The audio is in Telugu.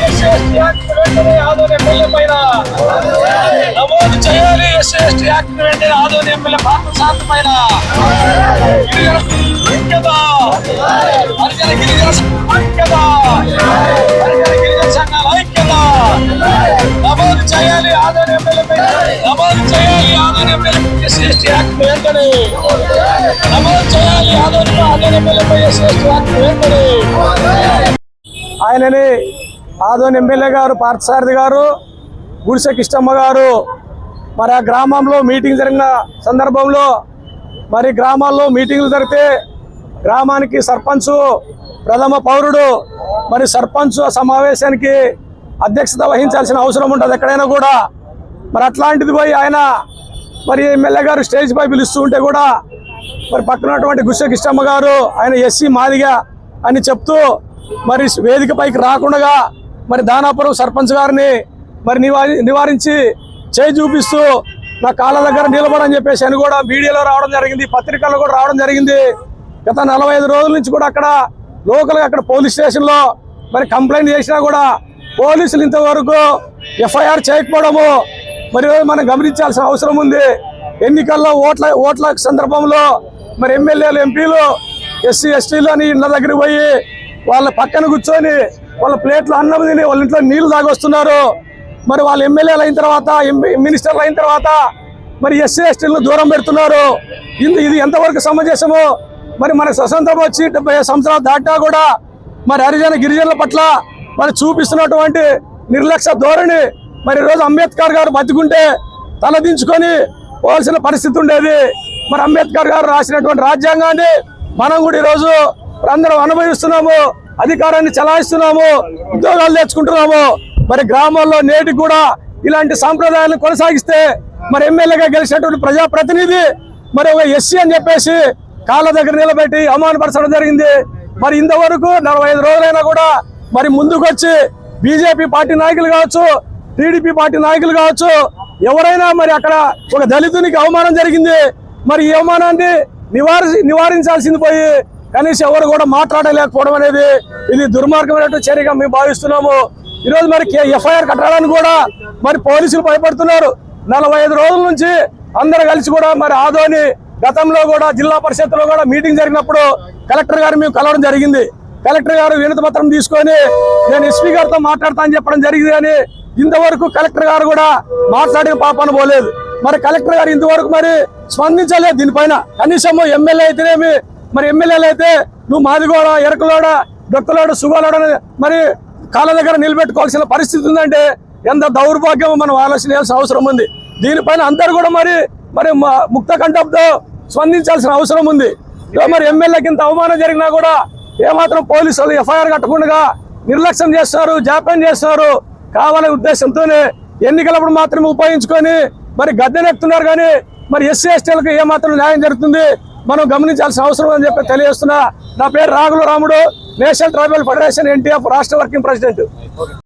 వెంటనే ఆదోని ఎమ్మెల్యే పైన నమోదు చేయాలి ఎస్సీ ఎస్టీ యాక్ట్ వెంటనే ఆదోని ఎమ్మెల్యే భారత శాంతి పైన గిరిజన గిరిజన ఐక్యత గిరిజన సంఘాల ఐక్యత నమోదు చేయాలి. ఎస్సీ ఎస్టీ యాక్ట్ వెంటనే చేయాలి ఎస్సీ ఎస్టీ యాక్ట్ వెంటనే ఆయనని ఆదోని ఎమ్మెల్యే గారు పార్థసారథి గారు గుడిసె కిష్టమ్మ గారు మరి ఆ గ్రామంలో మీటింగ్ జరిగిన సందర్భంలో మరి గ్రామాల్లో మీటింగ్లు జరిగితే గ్రామానికి సర్పంచ్ ప్రథమ పౌరుడు మరి సర్పంచ్ సమావేశానికి అధ్యక్షత వహించాల్సిన అవసరం ఉంటుంది ఎక్కడైనా కూడా. మరి అట్లాంటిది పోయి ఆయన మరి ఎమ్మెల్యే గారు స్టేజ్ పై పిలుస్తూ ఉంటే కూడా మరి పక్కనటువంటి గుస్సె కిష్టమ్మ గారు ఆయన ఎస్సీ మాదిగా అని చెప్తూ మరి వేదిక పైకి రాకుండా మరి దానాపురం సర్పంచ్ గారిని మరి నివారి నివారించి చేయి చూపిస్తూ నా కాళ్ళ దగ్గర నిలబడని చెప్పేసి అని కూడా మీడియాలో రావడం జరిగింది పత్రికల్లో కూడా రావడం జరిగింది. గత నలభై ఐదు రోజుల నుంచి కూడా అక్కడ లోకల్గా అక్కడ పోలీస్ స్టేషన్లో మరి కంప్లైంట్ చేసినా కూడా పోలీసులు ఇంతవరకు ఎఫ్ఐఆర్ చేయకపోవడము మరి మనం గమనించాల్సిన అవసరం ఉంది. ఎన్నికల్లో ఓట్ల ఓట్ల సందర్భంలో మరి ఎమ్మెల్యేలు ఎంపీలు ఎస్సీ ఎస్టీలు అని ఇళ్ళ దగ్గరికి పోయి వాళ్ళ పక్కన కూర్చొని వాళ్ళ ప్లేట్లో అన్నం తిని వాళ్ళ ఇంట్లో నీళ్ళు తాగొస్తున్నారు. మరి వాళ్ళు ఎమ్మెల్యేలు అయిన తర్వాత మినిస్టర్లు అయిన తర్వాత మరి ఎస్సీ ఎస్టీలను దూరం పెడుతున్నారు. ఇది ఇది ఎంతవరకు సమంజసము మరి మన స్వతంత్రం వచ్చి డెబ్బై సంవత్సరాలు దాటా కూడా మరి హరిజన గిరిజనుల పట్ల మరి చూపిస్తున్నటువంటి నిర్లక్ష్య ధోరణి మరి ఈరోజు అంబేద్కర్ గారు బతుకుంటే తలదించుకొని పోవాల్సిన పరిస్థితి ఉండేది. మరి అంబేద్కర్ గారు రాసినటువంటి రాజ్యాంగాన్ని మనం కూడా ఈరోజు అందరం అనుభవిస్తున్నాము అధికారాన్ని చలాయిస్తున్నాము ఉద్యోగాలు తెచ్చుకుంటున్నాము మరి గ్రామాల్లో నేటి కూడా ఇలాంటి సాంప్రదాయాలను కొనసాగిస్తే మరి ఎమ్మెల్యేగా గెలిచినటువంటి ప్రజాప్రతినిధి మరి ఒక ఎస్సీ అని చెప్పేసి కాళ్ళ దగ్గర నిలబెట్టి అవమానపరచడం జరిగింది. మరి ఇంతవరకు నలభై ఐదు రోజులైనా కూడా మరి ముందుకొచ్చి బీజేపీ పార్టీ నాయకులు కావచ్చు టీడీపీ పార్టీ నాయకులు కావచ్చు. ఎవరైనా మరి అక్కడ ఒక దళితునికి అవమానం జరిగింది మరి ఈ అవమానాన్ని నివారి నివారించాల్సింది పోయి కనీసం ఎవరు కూడా మాట్లాడలేకపోవడం అనేది ఇది దుర్మార్గమైనటువంటి చర్యగా మేము భావిస్తున్నాము. ఈరోజు మరి ఎఫ్ఐఆర్ కట్టడానికి కూడా మరి పోలీసులు భయపడుతున్నారు. నలభై ఐదు రోజుల నుంచి అందరు కలిసి కూడా మరి ఆదోని గతంలో కూడా జిల్లా పరిషత్లో కూడా మీటింగ్ జరిగినప్పుడు కలెక్టర్ గారు మేము కలవడం జరిగింది. కలెక్టర్ గారు వినతి పత్రం తీసుకొని నేను ఎస్పీ గారితో మాట్లాడతా అని చెప్పడం జరిగింది కానీ ఇంతవరకు కలెక్టర్ గారు కూడా మాట్లాడిన పాపాన పోలేదు మరి కలెక్టర్ గారు ఇంతవరకు మరి స్పందించలేదు దీనిపైన. కనీసం ఎమ్మెల్యే అయితేనేమి మరి ఎమ్మెల్యేలు అయితే నువ్వు మాదిగోడ ఎరకలోడ దొక్కలోడ సుగోలోడ మరి కాళ్ళ దగ్గర నిలబెట్టుకోవాల్సిన పరిస్థితి ఉందంటే ఎంత దౌర్భాగ్యం మనం ఆలోచన చేయాల్సిన అవసరం ఉంది. దీనిపైన అందరు కూడా మరి మరి ముక్త కంఠంతో స్పందించాల్సిన అవసరం ఉంది. మరి ఎమ్మెల్యేకి ఇంత అవమానం జరిగినా కూడా ఏమాత్రం పోలీసులు ఎఫ్ఐఆర్ కట్టకుండా నిర్లక్ష్యం చేస్తున్నారు జాప్యం చేస్తున్నారు. కావాలనే ఉద్దేశంతోనే ఎన్నికలప్పుడు మాత్రమే ఉపయోగించుకొని మరి గద్దెనెక్కుతున్నారు కానీ మరి ఎస్సీ ఎస్టీలకు ఏమాత్రం న్యాయం జరుగుతుంది? మనం గమనించాల్సిన అవసరం అని చెప్పి తెలియజేస్తున్నా. నా పేరు Ragula Ramudu national tribal federation NTF రాష్ట్ర వర్కింగ్ ప్రెసిడెంట్.